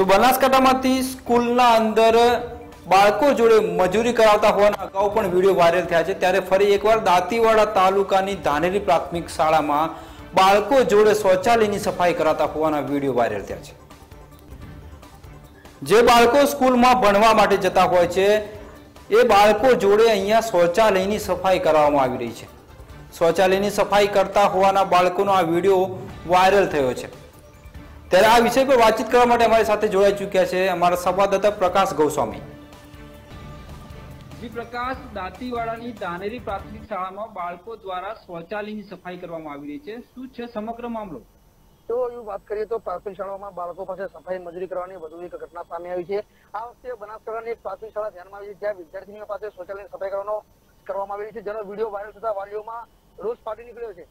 તો બનાસકાંઠામાંથી સ્કૂલના અંદર બાળકો જોડે મજૂરી કરાવતા હોવાના અગાઉ પણ વીડિયો વાયરલ થયા છે. ત્યારે ફરી એકવાર દાંતીવાડા તાલુકાની ધાનેરી પ્રાથમિક શાળામાં બાળકો જોડે શૌચાલયની સફાઈ કરાતા હોવાના વીડિયો વાયરલ થયા છે. જે બાળકો સ્કૂલમાં ભણવા માટે જતા હોય છે, એ બાળકો જોડે અહીંયા શૌચાલયની સફાઈ કરવામાં આવી રહી છે. શૌચાલયની સફાઈ કરતા હોવાના બાળકોનો આ વીડિયો વાયરલ થયો છે. ત્યારે આ વિષય પર વાતચીત કરવા માટે અમારી સાથે જોડાઈ ચૂક્યા છે અમારા સંવાદદાતા પ્રકાશ ગૌસ્વામી. શ્રી પ્રકાશ દાંતીવાડાની દાનેરી પ્રાથમિક શાળામાં બાળકો દ્વારા શૌચાલયની સફાઈ કરવામાં આવી રહી છે. શું છે સમગ્ર મામલો? તો એવું વાત કરીએ તો પ્રાથમિક શાળાઓમાં બાળકો પાસે સફાઈ મજૂરી કરવાની વધુ એક ઘટના સામે આવી છે. આ વખતે બનાસકાંઠાની એક પ્રાથમિક શાળા ધ્યાનમાં આવી છે. જ્યાં વિદ્યાર્થીનીઓ પાસે શૌચાલયની સફાઈ કરવાનો કરવામાં આવી રહી છે. જેનો વીડિયો વાયરલ થતા વાલીઓમાં રોષ ફાટી નીકળ્યો છે.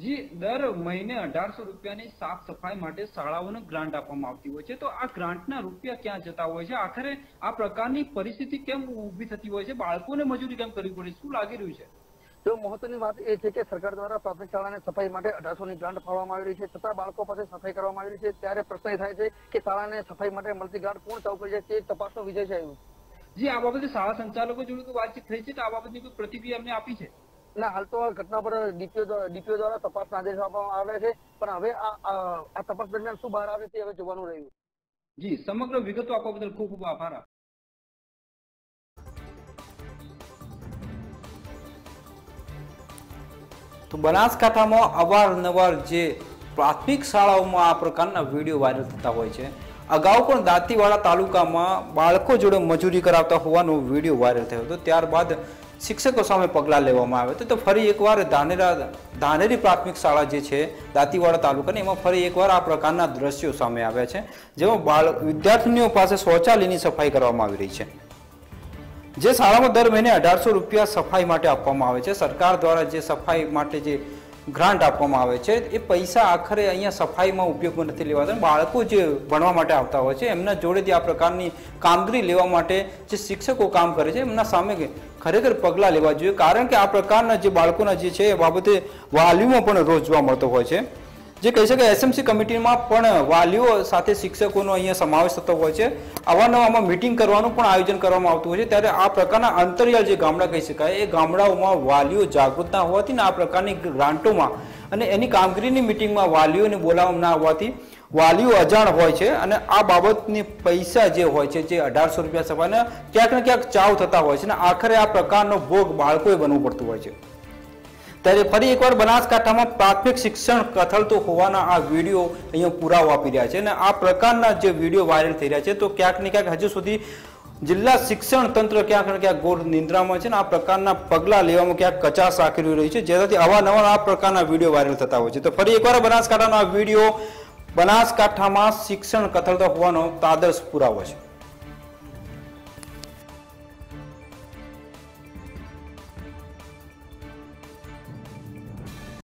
જી દર મહિને અઢારસો રૂપિયાની સાફ સફાઈ માટે શાળાઓને ગ્રાન્ટ આપવામાં આવતી હોય છે. તો આ ગ્રાન્ટના રૂપિયા ક્યાં જતા હોય છે? આખરે આ પ્રકારની પરિસ્થિતિ કેમ ઊભી થતી હોય છે? બાળકોને મજૂરી કેમ કરવી પડે? શું લાગી રહ્યું છે? તો મહત્વની વાત એ છે કે સરકાર દ્વારા પ્રાથમિક શાળાને સફાઈ માટે અઢારસો ની ગ્રાન્ટ ફાળવામાં આવી રહી છે. છતાં બાળકો પાસે સફાઈ કરવામાં આવી રહી છે. ત્યારે પ્રશ્ન એ થાય છે કે શાળાને સફાઈ માટે મળતી ગ્રાન્ટ કોણ ચાલુ કરી છે તે તપાસનો વિષય છે એવું જી આ બાબતે શાળા સંચાલકો જોડે વાતચીત થઈ છે? કે આ બાબતની કોઈ પ્રતિક્રિયા એમને આપી છે? ના હાલ તો આ ઘટના પર ડીપીઓ ડીપીઓ દ્વારા તપાસના આદેશ આપવામાં આવ્યા છે. પણ હવે આ તપાસ દરમિયાન શું બહાર આવે છે હવે જોવાનું રહ્યું. જી સમગ્ર વિગતો આપવા બદલ ખૂબ ખૂબ આભાર. તો બનાસકાંઠામાં અવારનવાર જે પ્રાથમિક શાળાઓમાં આ પ્રકારના વીડિયો વાયરલ થતા હોય છે અગાઉ પણ દાંતીવાડા તાલુકામાં બાળકો જોડે મજૂરી કરાવતા હોવાનો વીડિયો વાયરલ થયો હતો. ત્યારબાદ શિક્ષકો સામે પગલાં લેવામાં આવે. તો ફરી એકવાર ધાનેરા, ધાનેરી પ્રાથમિક શાળા જે છે, દાંતીવાડા તાલુકાની, એમાં ફરી એકવાર આ પ્રકારના દ્રશ્યો સામે આવ્યા છે, જેમાં બાળ, વિદ્યાર્થીનીઓ પાસે શૌચાલયની સફાઈ કરવામાં આવી રહી છે. જે શાળામાં દર મહિને અઢારસો રૂપિયા સફાઈ માટે આપવામાં આવે છે. સરકાર દ્વારા જે સફાઈ માટે જે ગ્રાન્ટ આપવામાં આવે છે. એ પૈસા આખરે અહીંયા સફાઈમાં ઉપયોગમાં નથી લેવાતા. બાળકો જે ભણવા માટે આવતા હોય છે, એમના જોડેથી આ પ્રકારની કામગીરી લેવા માટે જે શિક્ષકો કામ કરે છે, એમના સામે ખરેખર પગલાં લેવા જોઈએ. કારણ કે આ પ્રકારના જે બાળકોના જે છે, એ બાબતે વાલીઓમાં પણ રોજ જોવા મળતો હોય છે. જે કહી શકાય એસએમસી કમિટીમાં પણ વાલીઓ સાથે શિક્ષકોનો અહીંયા સમાવેશ થતો હોય છે. અવારનવામાં મિટિંગ કરવાનું પણ આયોજન કરવામાં આવતું હોય છે. ત્યારે આ પ્રકારના અંતરિયાળ જે ગામડા કહી શકાય, એ ગામડાઓમાં વાલીઓ જાગૃત ના હોવાથી ને આ પ્રકારની ગ્રાન્ટોમાં અને એની કામગીરીની મિટિંગમાં વાલીઓને બોલાવવામાં ના હોવાથી વાલીઓ અજાણ હોય છે અને આ બાબતની પૈસા જે હોય છે, જે અઢારસો રૂપિયા સફાઈને ક્યાંક ને ક્યાંક ચાવ થતા હોય છે અને આખરે આ પ્રકારનો ભોગ બાળકોએ બનવું પડતું હોય છે. ત્યારે ફરી એકવાર બનાસકાંઠામાં પ્રાથમિક શિક્ષણ કથળતું હોવાના આ વીડિયો અહીંયા પુરાવો આપી રહ્યા છે અને આ પ્રકારના જે વીડિયો વાયરલ થઈ રહ્યા છે તો ક્યાંક ને ક્યાંક હજુ સુધી જિલ્લા શિક્ષણ તંત્ર ક્યાંક ને ક્યાંક ગોળ નિંદ્રામાં છે ને આ પ્રકારના પગલાં લેવામાં ક્યાંક કચાશ રાખી રહી છે. જેનાથી અવારનવાર આ પ્રકારના વીડિયો વાયરલ થતા હોય છે. તો ફરી એકવાર બનાસકાંઠાનો આ વીડિયો બનાસકાંઠામાં શિક્ષણ કથળતો હોવાનો તાદર્શ પુરાવો છે.